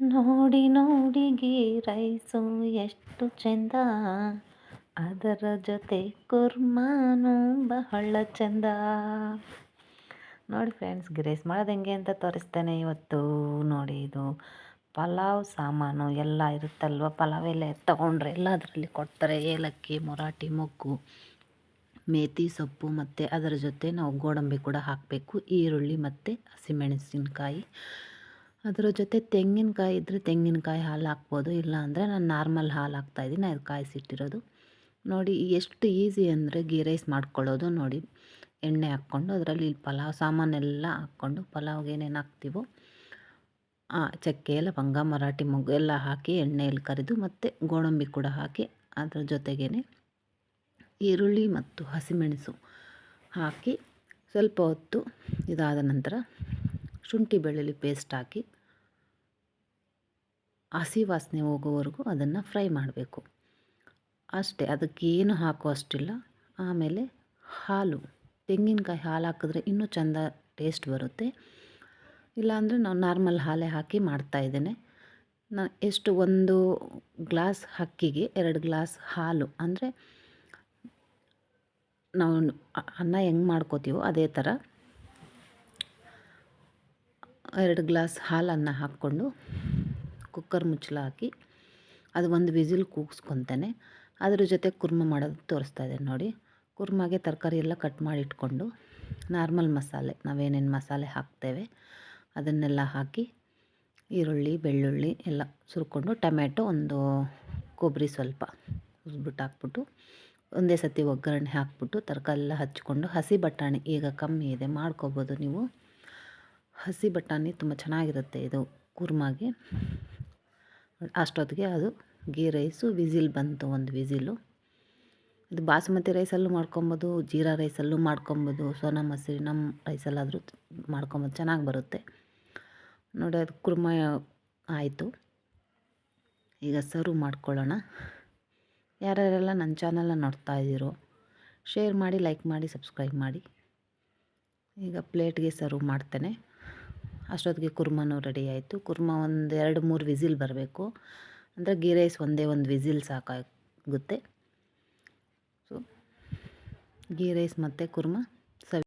ನೋಡಿ ನೋಡಿ ಗೀ ರೈಸು ಎಷ್ಟು ಚೆಂದ. ಅದರ ಜೊತೆ ಕುರ್ಮಾನು ಬಹಳ ಚೆಂದ. ನೋಡಿ ಫ್ರೆಂಡ್ಸ್, ಗ್ರೇಸ್ ರೈಸ್ ಮಾಡೋದು ಹೆಂಗೆ ಅಂತ ತೋರಿಸ್ತೇನೆ ಇವತ್ತು. ನೋಡಿ ಇದು ಪಲಾವ್ ಸಾಮಾನು ಎಲ್ಲ ಇರುತ್ತಲ್ವ, ಪಲಾವ್ ಎಲ್ಲ ತೊಗೊಂಡ್ರೆ ಎಲ್ಲ ಅದರಲ್ಲಿ ಕೊಡ್ತಾರೆ. ಏಲಕ್ಕಿ, ಮೊರಾಟಿ, ಮೊಗ್ಗು ಮೇಥಿ ಸೊಪ್ಪು ಮತ್ತು ಅದರ ಜೊತೆ ನಾವು ಗೋಡಂಬಿ ಕೂಡ ಹಾಕಬೇಕು. ಈರುಳ್ಳಿ ಮತ್ತು ಹಸಿಮೆಣಸಿನ್ಕಾಯಿ. ಅದರ ಜೊತೆ ತೆಂಗಿನಕಾಯಿ ಇದ್ದರೆ ತೆಂಗಿನಕಾಯಿ ಹಾಲು ಹಾಕ್ಬೋದು ಇಲ್ಲ ಅಂದರೆ ನಾನು ನಾರ್ಮಲ್ ಹಾಲು ಹಾಕ್ತಾಯಿದ್ದೀನಿ ಅದು ಕಾಯಿಸಿಟ್ಟಿರೋದು. ನೋಡಿ, ಎಷ್ಟು ಈಸಿ ಅಂದರೆ ಗೀ ರೈಸ್ ಮಾಡ್ಕೊಳ್ಳೋದು ನೋಡಿ. ಎಣ್ಣೆ ಹಾಕ್ಕೊಂಡು ಅದರಲ್ಲಿ ಪಲಾವ್, ಸಾಮಾನೆಲ್ಲ ಹಾಕ್ಕೊಂಡು ಪಲಾವ್ಗೆ ಏನೇನು ಹಾಕ್ತೀವೋ ಚಕ್ಕೆ ಲವಂಗ ಮರಾಠಿ ಮೊಗ್ಗು ಎಲ್ಲ ಹಾಕಿ ಎಣ್ಣೆಯಲ್ಲಿ ಕರಿದು ಮತ್ತು ಗೋಡಂಬಿ ಕೂಡ ಹಾಕಿ ಅದರ ಜೊತೆಗೇ ಈರುಳ್ಳಿ ಮತ್ತು ಹಸಿಮೆಣಸು ಹಾಕಿ ಸ್ವಲ್ಪ ಹೊತ್ತು ಇದಾದ ನಂತರ ಶುಂಠಿ ಬೆಳ್ಳುಳ್ಳಿ ಪೇಸ್ಟ್ ಹಾಕಿ ಹಸಿ ವಾಸನೆ ಹೋಗೋವರೆಗೂ ಅದನ್ನು ಫ್ರೈ ಮಾಡಬೇಕು. ಅಷ್ಟೇ, ಅದಕ್ಕೇನು ಹಾಕೋ ಅಷ್ಟಿಲ್ಲ. ಆಮೇಲೆ ಹಾಲು, ತೆಂಗಿನಕಾಯಿ ಹಾಲು ಹಾಕಿದ್ರೆ ಇನ್ನೂ ಚೆಂದ ಟೇಸ್ಟ್ ಬರುತ್ತೆ. ಇಲ್ಲಾಂದರೆ ನಾವು ನಾರ್ಮಲ್ ಹಾಲೇ ಹಾಕಿ ಮಾಡ್ತಾ ಇದ್ದೇನೆ. ನಾನು ಎಷ್ಟು ಒಂದು ಗ್ಲಾಸ್ ಅಕ್ಕಿಗೆ ಎರಡು ಗ್ಲಾಸ್ ಹಾಲು, ಅಂದರೆ ನಾವು ಅನ್ನ ಹೆಂಗೆ ಮಾಡ್ಕೋತೀವೋ ಅದೇ ಥರ ಎರಡು ಗ್ಲಾಸ್ ಹಾಲನ್ನು ಹಾಕ್ಕೊಂಡು ಕುಕ್ಕರ್ ಮುಚ್ಚಳ ಹಾಕಿ ಅದು ಒಂದು ವಿಸಿಲ್ ಕೂಗಿಸ್ಕೊತಾನೆ. ಅದ್ರ ಜೊತೆ ಕುರ್ಮ ಮಾಡೋದು ತೋರಿಸ್ತಾ ಇದೆ ನೋಡಿ. ಕುರ್ಮಾಗೆ ತರಕಾರಿ ಎಲ್ಲ ಕಟ್ ಮಾಡಿ ಇಟ್ಕೊಂಡು ನಾರ್ಮಲ್ ಮಸಾಲೆ, ನಾವೇನೇನು ಮಸಾಲೆ ಹಾಕ್ತೇವೆ, ಅದನ್ನೆಲ್ಲ ಹಾಕಿ ಈರುಳ್ಳಿ, ಬೆಳ್ಳುಳ್ಳಿ ಎಲ್ಲ ಸುರ್ಕೊಂಡು ಟೊಮೆಟೊ ಒಂದು ಕೊಬ್ಬರಿ ಸ್ವಲ್ಪ ಉಸ್ಬಿಟ್ಟು ಹಾಕ್ಬಿಟ್ಟು ಒಂದೇ ಸತಿ ಒಗ್ಗರಣೆ ಹಾಕ್ಬಿಟ್ಟು ತರಕಾರಿ ಎಲ್ಲ ಹಚ್ಕೊಂಡು ಹಸಿ ಬಟಾಣಿ ಈಗ ಕಮ್ಮಿ ಇದೆ ಮಾಡ್ಕೋಬೋದು ನೀವು. ಹಸಿ ಬಟಾಣಿ ತುಂಬ ಚೆನ್ನಾಗಿರುತ್ತೆ ಇದು ಕುರ್ಮಾಗೆ. ಅಷ್ಟೊತ್ತಿಗೆ ಅದು ಗೀ ರೈಸು, ವಿಸಿಲ್ ಬಂತು ಒಂದು ವಿಸಿಲು. ಇದು ಬಾಸುಮತಿ ರೈಸಲ್ಲೂ ಮಾಡ್ಕೊಬೋದು, ಜೀರಾ ರೈಸಲ್ಲೂ ಮಾಡ್ಕೊಬೋದು, ಸೋನಾ ಮಸೂರಿ ನಮ್ಮ ರೈಸಲ್ಲಾದರೂ ಮಾಡ್ಕೊಬೋದು, ಚೆನ್ನಾಗಿ ಬರುತ್ತೆ. ನೋಡಿ, ಅದು ಕುರ್ಮ ಆಯಿತು. ಈಗ ಸರ್ವ್ ಮಾಡ್ಕೊಳ್ಳೋಣ. ಯಾರ್ಯಾರೆಲ್ಲ ನನ್ನ ಚಾನಲ್ನ ನೋಡ್ತಾ ಇದ್ದೀರೋ, ಶೇರ್ ಮಾಡಿ, ಲೈಕ್ ಮಾಡಿ, ಸಬ್ಸ್ಕ್ರೈಬ್ ಮಾಡಿ. ಈಗ ಪ್ಲೇಟ್ಗೆ ಸರ್ವ್ ಮಾಡ್ತೇನೆ. ಅಷ್ಟೊತ್ತಿಗೆ ಕುರ್ಮನೂ ರೆಡಿ ಆಯಿತು. ಕುರ್ಮ ಒಂದು ಎರಡು ಮೂರು ವಿಸಿಲ್ ಬರಬೇಕು. ಅಂದರೆ ಗೀ ರೈಸ್ ಒಂದೇ ಒಂದು ವಿಸಿಲ್ ಸಾಕಾಗುತ್ತೆ. ಸೊ ಗೀ ರೈಸ್ ಮತ್ತು ಕುರ್ಮ.